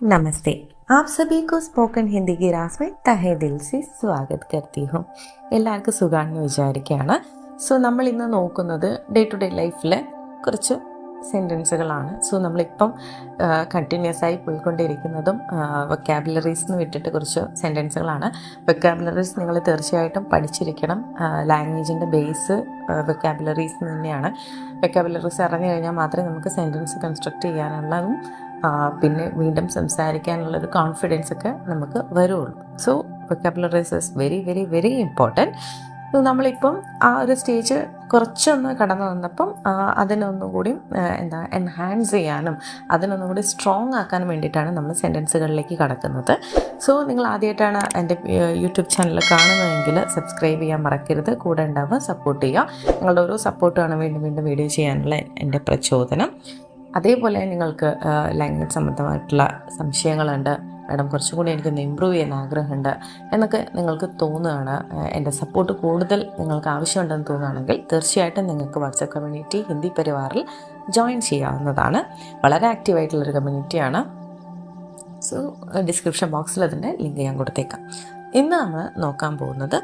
नमस्ते आप सभी को സ്പോക്കൺ ഹിന്ദി की रास में തഹേ ദിൽ സി സ്വാഗത് करती हूँ എല്ലാവർക്കും സുഖമാണെന്ന് വിചാരിക്കുകയാണ് സോ നമ്മൾ ഇന്ന് നോക്കുന്നത് ഡേ ടു ഡേ ലൈഫിലെ കുറച്ച് സെൻറ്റൻസുകളാണ് സോ നമ്മളിപ്പം കണ്ടിന്യൂസ് ആയി പോയിക്കൊണ്ടിരിക്കുന്നതും വൊക്കാബുലറീസ് എന്ന് വിട്ടിട്ട് കുറച്ച് സെൻറ്റൻസുകളാണ് വൊക്കാബുലറീസ് നിങ്ങൾ തീർച്ചയായിട്ടും പഠിച്ചിരിക്കണം ലാംഗ്വേജിൻ്റെ ബേസ് വൊക്കാബുലറീസ് തന്നെയാണ് വൊക്കാബുലറീസ് അറിഞ്ഞു കഴിഞ്ഞാൽ മാത്രമേ നമുക്ക് സെൻറ്റൻസ് കൺസ്ട്രക്ട് ചെയ്യാനുള്ളതും ആ, പിന്നെ വീണ്ടും സംസാരിക്കാനുള്ളൊരു കോൺഫിഡൻസ് ഒക്കെ നമുക്ക് വരുള്ളൂ. So vocabularies is very very very important നമ്മളിപ്പം ആ ഒരു സ്റ്റേജ് കുറച്ചൊന്ന് കടന്നു വന്നപ്പം ആ, അതിനൊന്നും കൂടി ആ, എന്താ എൻഹാൻസ് ചെയ്യാനും അതിനൊന്നുകൂടി സ്ട്രോങ് ആക്കാനും വേണ്ടിയിട്ടാണ് നമ്മൾ സെന്റൻസുകളിലേക്ക് കടക്കുന്നത്. സോ നിങ്ങൾ ആദ്യമായിട്ടാണ് എന്റെ യൂട്യൂബ് ചാനൽ കാണുന്നതെങ്കിൽ സബ്സ്ക്രൈബ് ചെയ്യാൻ മറക്കരുത്. കൂടെ ഉണ്ടാവുക സപ്പോർട്ട് ചെയ്യുക. നിങ്ങളുടെ ഓരോ സപ്പോർട്ടാണ് വീണ്ടും വീണ്ടും വീഡിയോ ചെയ്യാനുള്ള എന്റെ പ്രചോദനം. അതേപോലെ നിങ്ങൾക്ക് ലാംഗ്വേജ് സംബന്ധമായിട്ടുള്ള സംശയങ്ങളുണ്ട്. മാഡം കുറച്ചും കൂടി എനിക്കൊന്ന് ഇമ്പ്രൂവ് ചെയ്യാൻ ആഗ്രഹമുണ്ട് എന്നൊക്കെ നിങ്ങൾക്ക് തോന്നുകയാണ്. എന്റെ സപ്പോർട്ട് കൂടുതൽ നിങ്ങൾക്ക് ആവശ്യമുണ്ടെന്ന് തോന്നുകയാണെങ്കിൽ തീർച്ചയായിട്ടും നിങ്ങൾക്ക് വാട്സപ്പ് കമ്മ്യൂണിറ്റി ഹിന്ദി പരിവാറിൽ ജോയിൻ ചെയ്യാവുന്നതാണ്. വളരെ ആക്റ്റീവായിട്ടുള്ളൊരു കമ്മ്യൂണിറ്റിയാണ് സോ ഡിസ്ക്രിപ്ഷൻ ബോക്സിൽ അതിന്റെ ലിങ്ക് ഞാൻ കൊടുത്തേക്കാം. ഇന്ന് നമ്മൾ നോക്കാൻ പോകുന്നത്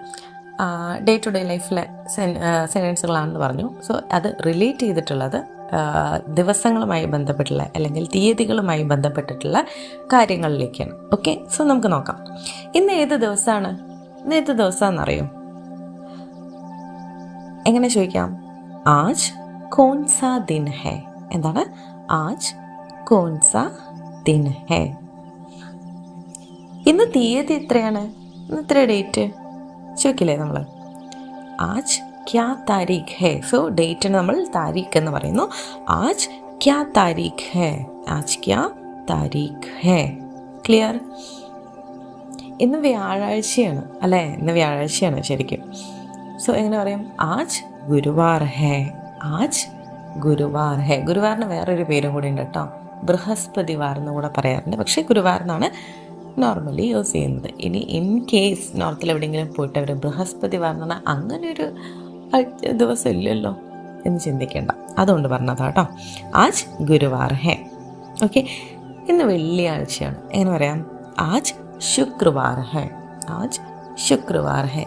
ഡേ ടു ഡേ ലൈഫിലെ സെൻ സെന്റൻസുകളാണെന്ന് പറഞ്ഞു. സോ അത് റിലേറ്റ് ചെയ്തിട്ടുള്ളത് ദിവസങ്ങളുമായി ബന്ധപ്പെട്ടുള്ള അല്ലെങ്കിൽ തീയതികളുമായി ബന്ധപ്പെട്ടിട്ടുള്ള കാര്യങ്ങളിലേക്കാണ്. ഓക്കെ? സോ നമുക്ക് നോക്കാം. ഇന്ന് ഏത് ദിവസമാണ്? ഇന്ന് ഏത് ദിവസമാണെന്നറിയോ? എങ്ങനെ ചോദിക്കാം? ആജ് കോൺസ ദിൻ ഹെ. എന്താണ്? ആജ് കോൺസ ദിൻ ഹെ. ഇന്ന് തീയതി എത്രയാണ്? ഇന്ന് എത്ര ഡേറ്റ്? ചോദിക്കില്ലേ നമ്മൾ ആജ് ക്യാ താരീഖ് ഹേ? സോ ഡേറ്റിന് നമ്മൾ താരീഖ് എന്ന് പറയുന്നു. ആജ് ക്യാ താരീഖ് ഹേ? ആജ് ക്യാ താരീഖ് ഹേ? ക്ലിയർ ഇന്ന് വ്യാഴാഴ്ചയാണ് അല്ലേ? ഇന്ന് വ്യാഴാഴ്ചയാണ് ശരിക്കും. സോ എങ്ങനെ പറയും? ആജ് ഗുരുവാർ ഹേ. ആജ് ഗുരുവാർ ഹേ. ഗുരുവാറിന് വേറൊരു പേരും കൂടി ഉണ്ട് കേട്ടോ. ബൃഹസ്പതിവാർ എന്ന് കൂടെ പറയാറുണ്ട്. പക്ഷേ ഗുരുവാർ എന്നാണ് നോർമലി യൂസ് ചെയ്യുന്നത്. ഇനി ഇൻ കേസ് നോർത്തിൽ എവിടെയെങ്കിലും പോയിട്ട് അവർ ബൃഹസ്പതിവാർ എന്ന് പറഞ്ഞാൽ അങ്ങനെ ഒരു ആഴ്ച ദിവസം ഇല്ലല്ലോ എന്ന് ചിന്തിക്കേണ്ട. അതുകൊണ്ട് പറഞ്ഞതാ കേട്ടോ ആജ് ഗുരുവാർ ഹേ ഓക്കെ? ഇന്ന് വെള്ളിയാഴ്ചയാണ്. എങ്ങനെ പറയാം? ആജ് ശുക്രവാർ ഹേ ആജ് ശുക്രവാർ ഹേ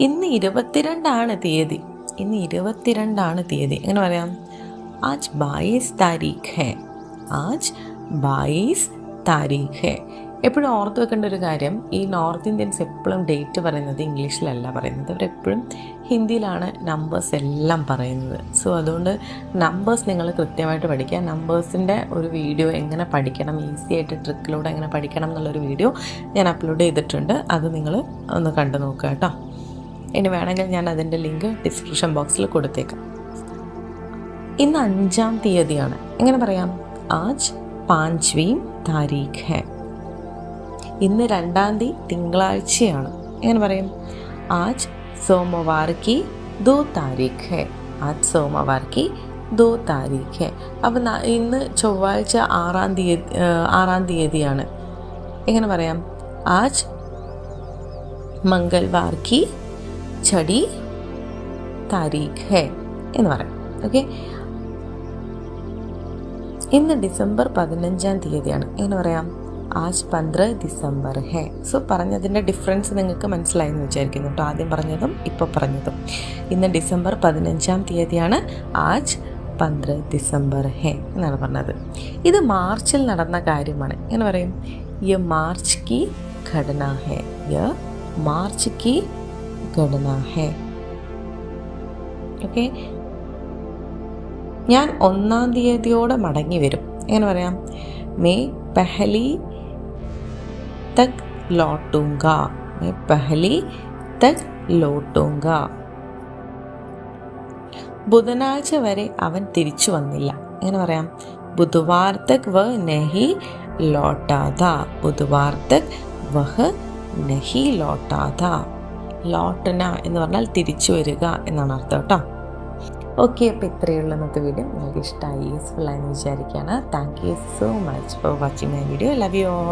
ഇന്ന് ഇരുപത്തിരണ്ടാണ് തീയതി. ഇന്ന് ഇരുപത്തിരണ്ടാണ് തീയതി. എങ്ങനെ പറയാം? ആജ് ബായിസ് താരീഖ്. ഹേ ആജ് ബായിസ് താരീഖ്. ഹേ എപ്പോഴും ഓർത്ത് വെക്കേണ്ട ഒരു കാര്യം ഈ നോർത്ത് ഇന്ത്യൻസ് എപ്പോഴും ഡേറ്റ് പറയുന്നത് ഇംഗ്ലീഷിലല്ല പറയുന്നത്. അവരെപ്പോഴും ഹിന്ദിയിലാണ് നമ്പേഴ്സ് എല്ലാം പറയുന്നത്. സോ അതുകൊണ്ട് നമ്പേഴ്സ് നിങ്ങൾ കൃത്യമായിട്ട് പഠിക്കുക. നമ്പേഴ്സിന്റെ ഒരു വീഡിയോ എങ്ങനെ പഠിക്കണം ഈസി ആയിട്ട് ട്രിക്കിലൂടെ എങ്ങനെ പഠിക്കണം എന്നുള്ളൊരു വീഡിയോ ഞാൻ അപ്ലോഡ് ചെയ്തിട്ടുണ്ട്. അത് നിങ്ങൾ ഒന്ന് കണ്ടു നോക്കുക കേട്ടോ. ഇനി വേണമെങ്കിൽ ഞാൻ അതിന്റെ ലിങ്ക് ഡിസ്ക്രിപ്ഷൻ ബോക്സിൽ കൊടുത്തേക്കാം. ഇന്ന് അഞ്ചാം തീയതിയാണ്. എങ്ങനെ പറയാം? ആജ് പാഞ്ച്വീം താരീഖ് ഹെ. ഇന്ന് രണ്ടാം തീയതി തിങ്കളാഴ്ചയാണ്. എങ്ങനെ പറയും? ആജ് സോമവാർ ദോ താരീഖ് ആജ് സോമവാർ ദോ താരീഖ് അപ്പം ഇന്ന് ചൊവ്വാഴ്ച ആറാം തീയതി ആറാം തീയതിയാണ്. എങ്ങനെ പറയാം? ആജ് മംഗൾവാർ കി ഛടി താരീഖ് ഹെ എന്ന് പറയാം. ഓക്കെ? ഇന്ന് ഡിസംബർ പതിനഞ്ചാം തീയതിയാണ്. എങ്ങനെ പറയാം? ആജ് പന്ത്ര ഡിസംബർ ഹേ. സോ പറഞ്ഞതിന്റെ ഡിഫറൻസ് നിങ്ങൾക്ക് മനസ്സിലായി എന്ന് വിചാരിക്കുന്നു കേട്ടോ ആദ്യം പറഞ്ഞതും ഇപ്പോൾ പറഞ്ഞതും. ഇന്ന് ഡിസംബർ പതിനഞ്ചാം തീയതിയാണ് ആജ് പന്ത്ര ഡിസംബർ ഹേ എന്നാണ് പറഞ്ഞത്. ഇത് മാർച്ചിൽ നടന്ന കാര്യമാണ്. എങ്ങനെ പറയും? യ മാർച്ച് കി ഘടന ഹേ. യ മാർച്ച് കി ഘടന ഹേ. ഓക്കെ? ഞാൻ ഒന്നാം തീയതിയോടെ മടങ്ങി വരും. എങ്ങനെ പറയാം? മേ പഹലി തക് ലോട്ടൂങ്ക മേ പഹലി തക് ലോട്ടൂങ്ക ബുധനാഴ്ച വരെ അവൻ തിരിച്ചു വന്നില്ല. എങ്ങനെ പറയാം? ബുധവാർ തക് വ നഹി ലോട്ടാത. ബുധവാർ തക് വഹ് നഹി ലോട്ടാത. ലോട്ടന എന്ന് പറഞ്ഞാൽ തിരിച്ചു വരിക എന്നാണ് അർത്ഥം കേട്ടോ. ഓക്കെ അപ്പോൾ ഇത്രയുള്ള ഇന്നത്തെ വീഡിയോ. നിങ്ങൾക്ക് ഇഷ്ടമായി യൂസ്ഫുൾ ആയെന്ന് വിചാരിക്കുകയാണ്. Thank you so much for watching my video love you all